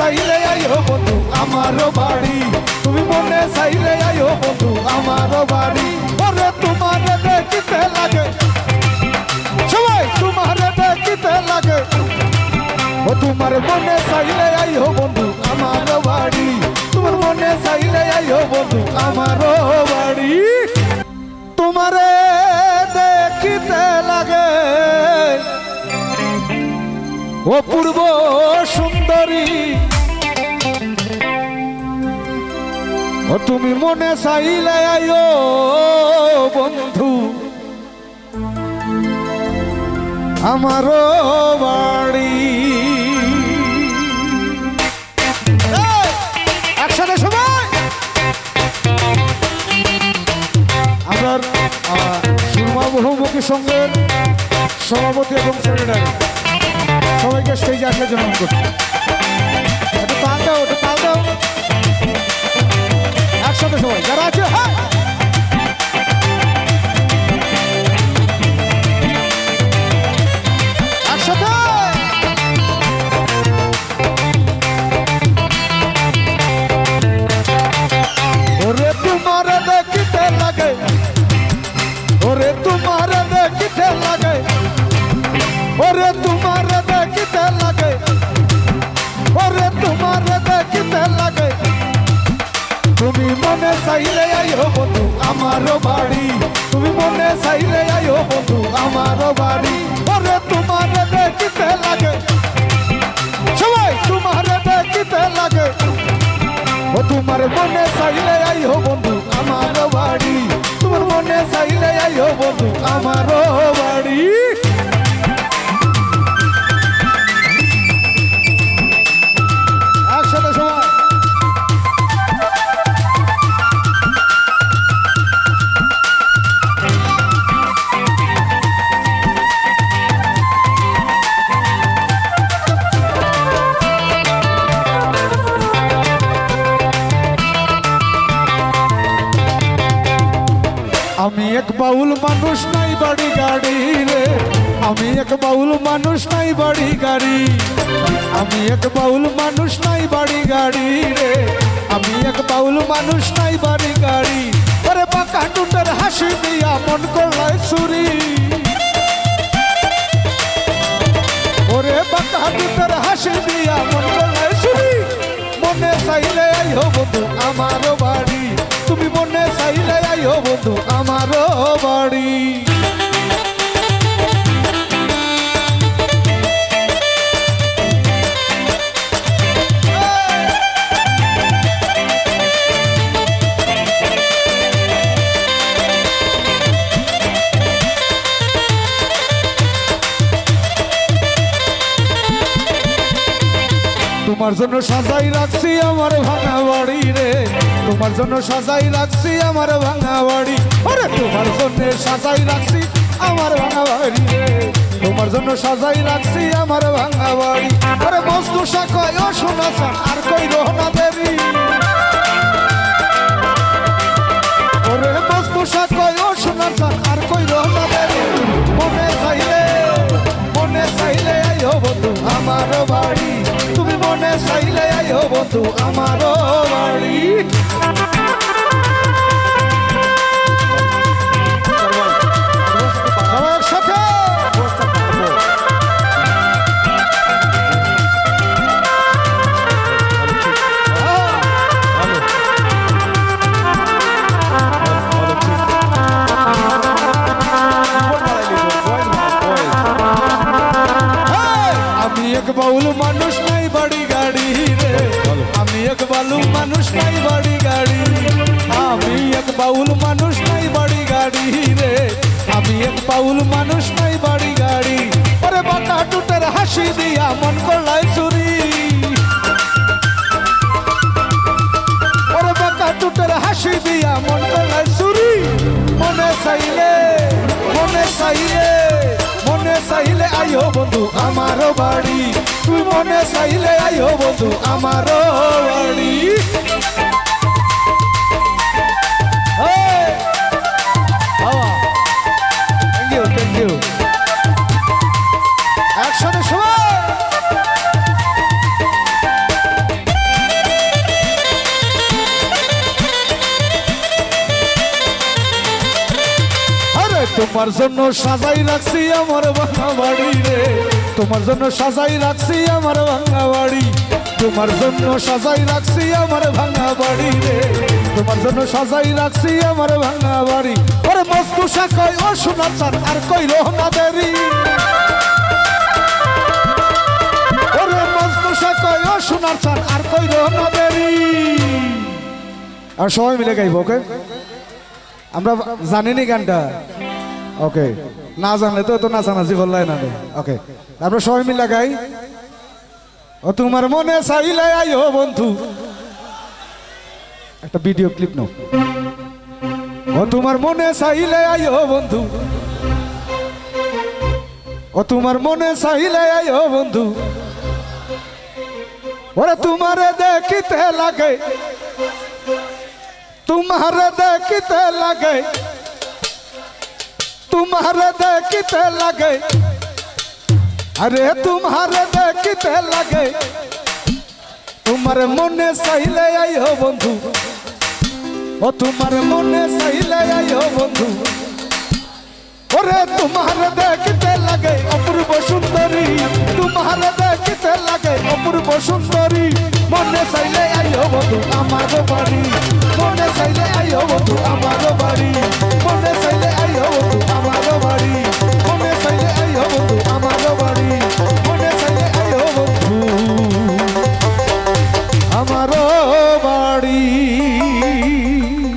চাইলে আইও বন্ধু, আমারও বাড়ি। তুমি মনে চাইলে আইও বন্ধু, আমারও বাড়ি। ওরে তোমার দেখিতে লাগে। সবাই তোমার দেখিতে লাগে। ও তোমার মনে চাইলে আইও বন্ধু, আমারও বাড়ি। তোমার মনে চাইলে আইও বন্ধু, আমারও বাড়ি। তোমারে দেখিতে লাগে। অপূর্ব সুন্দরী ও তুমি মনে চাইলে আইও, বন্ধু। আমারও বাড়ি। একসাথে সবাই। আপনার সুরমা বহুমুখী সঙ্গের সভাপতি এবং সেক্রেটারি। সবাইকে স্টেজে আসার অনুরোধ করছি। একসাথে সবাই যারা আছে হ্যাঁ। আমারও বাড়ি। তুমি মনে চাইলে আইও বন্ধু, আমারও বাড়ি। ওরে, তোমার দেখিতে লাগে। সবাই, তোমার দেখিতে লাগে। ও, তোমার মনে চাইলে আইও বন্ধু, আমারও বাড়ি। তোমার মনে চাইলে আইও বন্ধু, আমারও বাড়ি। আমি এক বাউল মানুষ নাই বাড়ি গাড়ি রে। আমি এক বাউল মানুষ নাই বাড়ি গাড়ি। আমি এক বাউল মানুষ নাই বাড়ি গাড়ি রে। আমি এক বাউল মানুষ নাই বাড়ি গাড়ি। ওরে বাঁকা টুটার হাসি দিয়া মন করলাই চুরি ওরে বাঁকা টুটার হাসি দিয়া মন করলাই চুরি মনে চাইলে আইও বন্ধু, আমারও বাড়ি। তুমি মনে চাইলে আইও বন্ধু আমারও বাড়ি। তোমার জন্য সাজাই রাখছি আমার ভাঙা বাড়ি রে। তোমার জন্য সাজাই রাখছি আমার ভাঙা বাড়ি। ওরে তোমার জন্য সাজাই রাখছি আমার ভাঙা বাড়ি রে। তোমার জন্য সাজাই রাখছি আমার ভাঙা বাড়ি। ওরে বস্তু শাখায় ও শোনা আর কই রহনা দেবী। ওরে, বস্তু শাখায় ও শোনা আর কই রহনা দেবী। মনে চাইলে মনে চাইলে আইও বন্ধু, আমার বাড়ি। মনে চাইলে আইও বন্ধু আমার বাড়ি। বালু মানুষ নাই বাড়ি গাড়ি। আমি এক বাউল মানুষ নাই বাড়ি গাড়ি রে। আমি এক বাউল মানুষ নাই বাড়ি গাড়ি। ওরে বাঁকা টুটের হাসি দিয়া মন করলাই চুরি ওরে বাঁকা টুটের হাসি দিয়া মন করলাই চুরি মনে চাইলে মনে চাইলে মনে চাইলে আইও বন্ধু আমারও বাড়ি। তুই মনে চাইলে আইও বন্ধু আমারও তোমার জন্য সাজাই রাখছি আমার ভাঙা বাড়ি রে। তোমার জন্য সাজাই রাখছি আমার ভাঙা বাড়ি। তোমার জন্য সাজাই রাখছি আমার ভাঙা বাড়ি রে। তোমার জন্য সাজাই রাখছি আমার ভাঙা বাড়ি। ওরে মস্তু কই ও শোনা চান আর কই রহনা দেরি। ওরে মস্তু কই ও শোনা চান আর কই রহনা দেরি। আর সবাই মিলে গাইব, ওকে? আমরা জানিনি গানটা। ওকে না জানলে তো তো নাচানাচি করলাই না ওকে তারপরে সবাই মিল লাগাই ও, তোমার মনে চাইলাই ও বন্ধু। একটা ভিডিও ক্লিপ নাও। ও, তোমার মনে চাইলে ও বন্ধু। ও, তোমার মনে চাইলাই ও বন্ধু। ওরে, তোমারে দেখিতে লাগে। তোমারে দেখিতে লাগে। तुम्हारे देखते लगे अरे तुम्हारे देखते लगे तुम्हारे मने सहिले आई हो बंधु ओ तुम्हारे मने सहिले आई हो बंधु ওরে তোমার দেখতে লাগে অপূর্ব সুন্দরী তোমার দেখতে লাগে অপূর্ব সুন্দরী মনে চাইলে আইও বধু আমার বাড়ি মনে চাইলে আইও বধু আমার বাড়ি